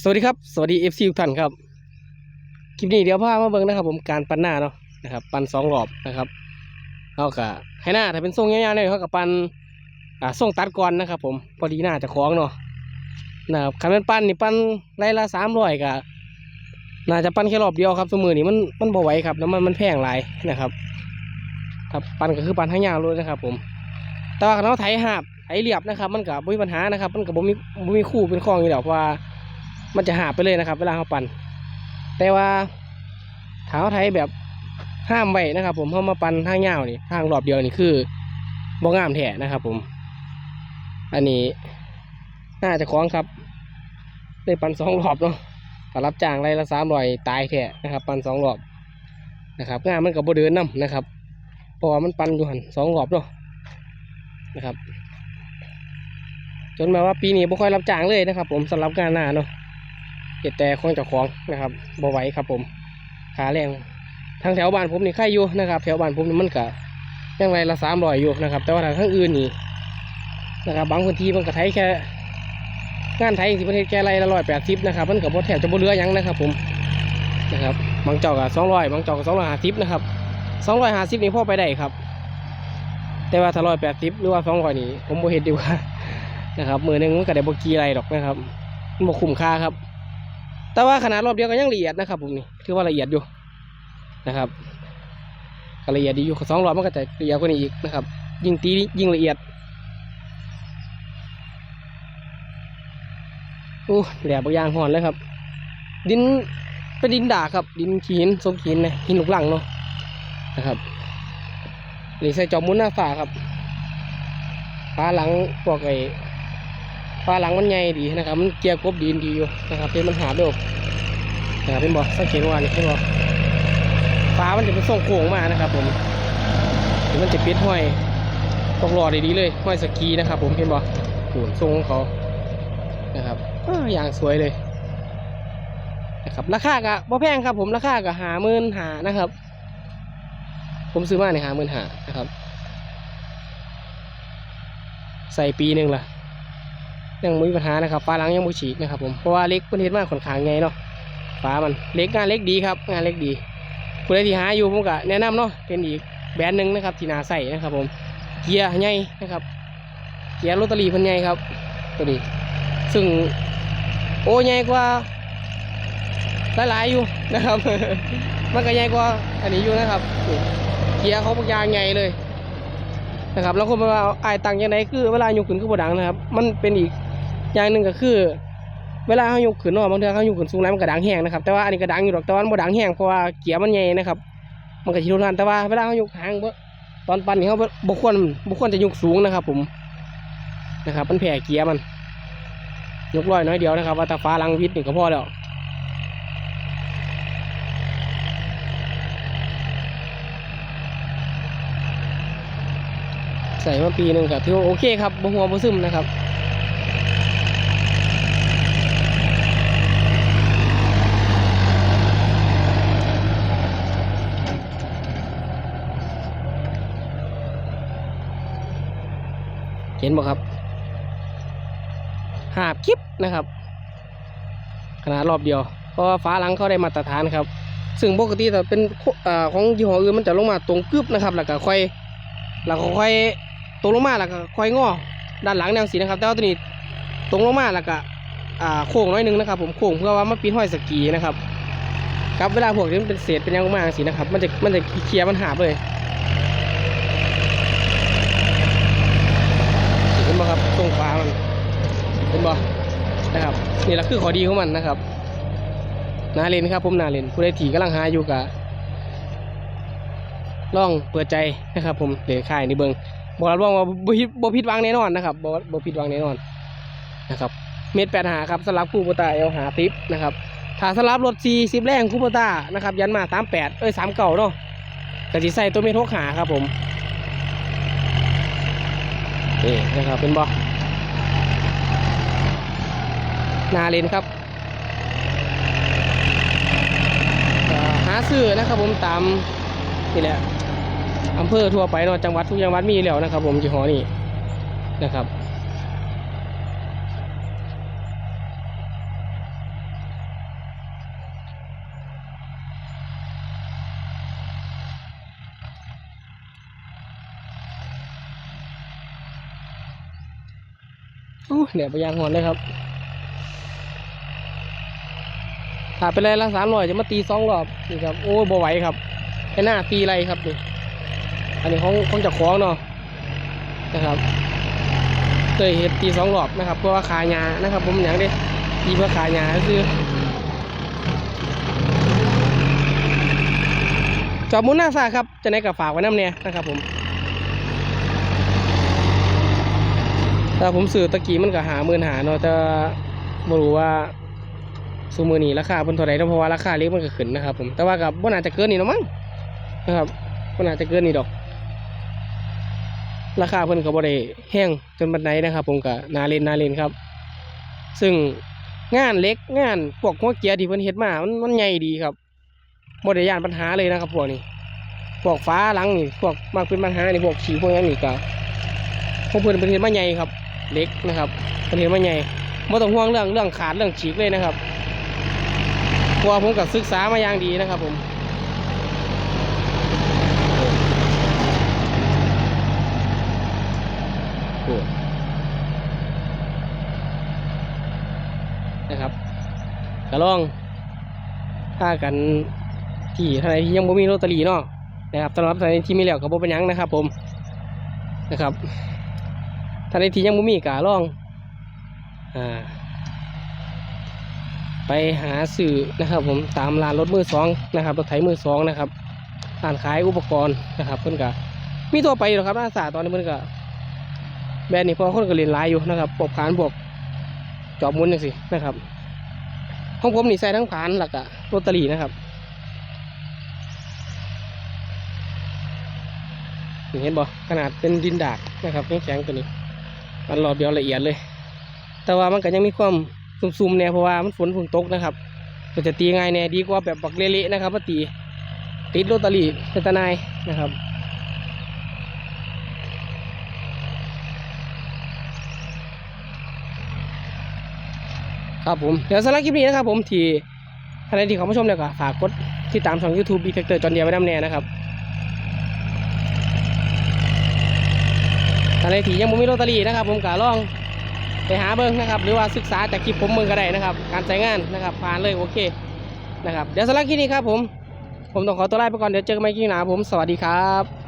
สวัสดีครับ สวัสดีเอฟซีทุกท่านครับ คลิปนี้เดี๋ยวพามาเบิ่งนะครับ ผมการปั้นหน้าเนาะนะครับ ปั้นสองรอบนะครับเอากะให้หน้าถ้าเป็นทรงยาวๆเนี่ยเขากับปั้นอ่าทรงตัดก่อนนะครับ ผมพอดีหน้าจะคล้องเนาะนะครับคันเป็นปั้นนี่ปั้นไรละสามร้อยกะน่าจะปั้นแค่รอบเดียวครับสมือนี่มันมันบ่ไหวครับแล้วมันมันแพงหลายนะครับครับปั้นก็คือปั้นทั้งยาวเลยนะครับ ผม แต่ว่าเราไถหาบไถเรียบนะครับ มันก็บ่มีปัญหานะครับ มันก็บ่มีบ่มีคู่เป็นคล้องอยู่แล้วเพราะว่า มันจะหาไปเลยนะครับ เวลาเขาปั่นแต่ว่าเท้าไทยแบบห้ามไว้นะครับ ผมเขามาปั่นทางยาวนี่ทางรอบเดียวนี่คือบ่งามแท้นะครับ ผม อันนี้น่าจะคล้องครับ ได้ปั่นสองรอบเนาะถ้ารับจ้างไรละสามร้อยตายแท้นะครับ ปั่นสองรอบนะครับงานมันกับโบเดินนํนะครับเพราะว่ามันปั่นอยู่หันสองรอบเนาะนะครับ จนแมาว่าปีนี้บ่ค่อยรับจ้างเลยนะครับ ผมสำหรับงานหน้าเนาะ เห็ดแต่ของเจ้าของนะครับบ่ไหวครับผมขาแรงทางแถวบ้านผมนี่ใครอยู่นะครับ แถวบ้านผมนี่มันก็ยังไรละสามร้อยอยู่นะครับ แต่ว่าทางข้างอื่นนี่นะครับ บางพื้นที่มันก็ไทยแค่งานไทยที่ประเทศแค่ไรละร้อยแปดสิบนะครับมันก็บ่แถบจะบ่เหลือยังนะครับ ผมนะครับบางเจ้าก็สองร้อยบางเจ้าก็สองร้อยห้าสิบนะครับสองร้อยห้าสิบนี่พ่อไปได้ครับ แต่ว่าถ้าร้อยแปดสิบหรือว่าสองร้อยนี่ผมบ่เห็นดีกว่านะครับมือหนึ่งมันก็ได้บ่กี่ไรหรอกนะครับมันบ่คุ้มค่าครับ แต่ว่าขนาดรอบเดียวก็ยังละเอียดนะครับ ผมนี่ถือว่าละเอียดอยู่นะครับก็ละเอียดดีอยู่สองรอบมันก็จะละเอียดกว่านี้อีกนะครับ ยิ่งตียิ่งละเอียดอู้แหลบบางอย่างห่อนเลยครับ ดินเป็นดินด่าครับ ดินขีนสมขีนนะหินลูกหลังเนาะนะครับนี่ใส่จอมมุนหน้าฝาครับฝาหลังพวกไอ ฝาหลังมันใหญ่ดีนะครับ มันเกียร์กบดินดีอยู่นะครับเป็นมันหาเด้อนะครับเป็นบ่สังเกตว่านี่เป็นบ่ฟ้ามันจะเป็นทรงโค้งมานะครับ ผมเดี๋ยวมันจะปิดห้อยตกหลอดดีๆเลยห้อยสกีนะครับ ผมเห็นบ่โหนทรงของเขานะครับอ้าอย่างสวยเลยนะครับราคาก็บ่แพงครับ ผมราคาก็หาหมื่นหานะครับ ผมซื้อมาในหาหมื่นหานะครับ ใส่ปีหนึ่งล่ะ ยังมีปัญหานะครับฟ้าหลังยังไม่ฉีกนะครับผมเพราะว่าเล็กประเทศมากค่อนข้างไงเนาะฟ้ามันเล็กงานเล็กดีครับงานเล็กดีผู้ใดที่หาอยู่ผมก็แนะนำเนาะเป็นอีกแบรนด์หนึ่งนะครับที่น่าใส่นะครับผมเกียร์ใหญ่นะครับเกียร์โรตารี่เพันใหญ่ครับตัวนี้ซึ่งโอ้ใหญ่กว่าหลายๆอยู่นะครับ มันก็ใหญ่กว่าอันนี้อยู่นะครับเกียร์เขาบางอยางใหญ่เลยนะครับแล้วคนมาว่าไอ้ายตังยังไงคือเวลายกขึ้นคือบดังนะครับ มันเป็นอีก อย่างหนึ่งก็คือ เวลาเขายกขึ้นเนาะบางเทีเขายกขึ้นสูงแล้วมันก็ดังแห้งนะครับแต่ว่าอันนี้ก็ดังอยู่หรอกแต่ว่ามันบ่ดังแห้งเพราะว่าเกียร์มันใหญ่นะครับ มันก็ชิโนานแต่ว่าเวลาเขายกหางตอนปั่นนี่เขาบ่บ่ควรบ่ควรจะยกสูงนะครับ ผมนะครับ มันแผ่เกียร์มันยกร้อยน้อยเดียวนะครับว่าถ้าฟ้าลังพิษนี่ก็พอแล้วใส่มาปีหนึ่งก็ถือว่โอเคครับบ่หัวบ่ซึมนะครับ เห็นบ่ครับหาบคลิปนะครับ ขนาดรอบเดียว เพราะว่าฟ้าหลังเขาได้มาตรฐานครับ ซึ่งปกติถ้าเป็นอของยี่ห้ออื่นมันจะลงมาตรงกึบนะครับแล้วก็ค่อยแล้วก็ค่อยตรงลงมาแล้วก็ค่อยงอด้านหลังแนวสีนะครับแต่ว่าตัวนี้ตรงลงมาแล้วก็โค้งน้อยหนึงนะครับ ผมโค้งเพื่อว่ามันปีนห้อยสกีนะครับครับเวลาพวกนี้มันเป็นเศษเป็นยังมากสีนะครับ มันจะมันจะเคลียร์มันหาบเลยเห็ นบ่ครับตรงฟ้ามันเห็นบ่นะครับนี่แหละคือข้อดีของมันนะครับนาเลนครับผมนาเลนผู้ใดถีกำลังหาอยู่กับลองเปิดใจนะครับ ผมเหลือค่ายในเบิงบอกรับรองว่าบ่ผิดบ่ผิดหวังแน่นอนนะครับบ่บ่ผิดหวังแน่นอนนะครับ เมตรแปดหาครับสลับคู่โบตาเอลหาทิปนะครับถ้าสลับรถซีสิบแรงคู่โบตานะครับ ยันมาสามแปดเอ้ยสามเก่าเนาะกะจิใส่ตัวเมตรหกหาครับผม นี่นะครับเป็นบอนาเลนครับหาซื้อนะครับผมตามนี่แหละอำเภอทั่วไปเนาะจังหวัดทุกจังหวัดมีแล้วนะครับ ผมยี่ห้อนี้นะครับ อู้เนี่ยไปยางหอนเลยครับถ้าเป็นไรละสามร้อยจะมาตีสองรอบนี่ครับโอ้ยบ่ไหวครับไอ้หน้าตีไรครับนี่อันนี้ของของเจะคล้องเนาะนะครับเคยเห็ดตีสองรอบนะครับ เพื่อว่าขายานะครับ ผมอย่างเด้ตีเพื่อขายาคือจอบมุนหน้าซาครับจะไหนกับฝากไว้น้ำเนี่ยนะครับผม ถ้าผมซื้อตะกี้มันก็หาหมื่นหาเนาะแต่ไม่รู้ว่าซูมือนี้ราคาเป็นเท่าไหร่เนาะเพราะว่าราคาเล็กมันก็ขึ้นนะครับ ผมแต่ว่ากับบ่น่าจะเกินนี่นะมั้งนะครับบ่น่าจะเกินนี่ดอก ราคาเพิ่นก็บ่ได้แห้งจนบันไดนะครับ ผมก็นาเลนนาเลนครับ ซึ่งงานเล็กงานพวกหัวเกียร์ที่เพิ่นเฮ็ดมามันมันใหญ่ดีครับบ่ได้ย่านปัญหาเลยนะครับพวกนี้พวกฟ้าหลังนี่พวกมากเป็นปัญหานี่พวกฉีพวกนี้นนี่ก็พวกเพิ่นเป็นเฮ็ดมาใหญ่ครับ เล็กนะครับเป็นเห็นว่าไงไม่ต้องห่วงเรื่องเรื่องขาดเรื่องฉีกเลยนะครับเพราะว่าผมกับศึกษามาอย่างดีนะครับผมนะครับก็ลองถ้ากันที่ท่านใดที่ยังบ่มีลอตเตอรี่เนาะนะครับสำหรับท่านใดที่มีแล้วก็บ่เป็นยังนะครับ ผมนะครับ ท่านใดที่ยังบ่มีกาลองอ่าไปหาสื่อนะครับ ผมตามร้านรถมือสองนะครับรถไถมือสองนะครับร้านขายอุปกรณ์นะครับเพิ่อนก็มีตัวไปหรอกครับอาสาตอนนี้เพิ่อนก็แบรนด์นี้พอคนก็เรียนหลายอยู่นะครับพวกผานพวกจอบมุนจังสินะครับของผมนี่ใส่ทั้งผานหลักอะลอตารีนะครับเห็นบ่ขนาดเป็นดินดากนะครับแข็งๆตัวนี้ มันรอบเดียวละเอียดเลย แต่ว่ามันก็ยังมีความซุ่มๆเนี่ยเพราะว่ามันฝนเพิ่งตกนะครับก็จะตีง่ายแน่ดีกว่าแบบบักเละๆนะครับมาตีติดโรตารี่เป็นตะนายนะครับครับผมเดี๋ยวสำหรับคลิปนี้นะครับผมที่ท่านใดที่เขามาชมแล้วก็ฝากกดติดตามช่อง YouTube b ีเฟกเตอร์จอนเดียไว้น้ำแน่นะครับ อะไรที่ยังไม่มีโรตารี่นะครับ ผมก็ลองไปหาเบิ้งนะครับ หรือว่าศึกษาจากคลิปผมเบิ้งก็ได้นะครับ การใช้งานนะครับผ่านเลยโอเคนะครับเดี๋ยวสำหรับคลิปนี้ครับผม ผมต้องขอตัวลาไปก่อนเดี๋ยวเจอกันใหม่คลิปหน้าผมสวัสดีครับ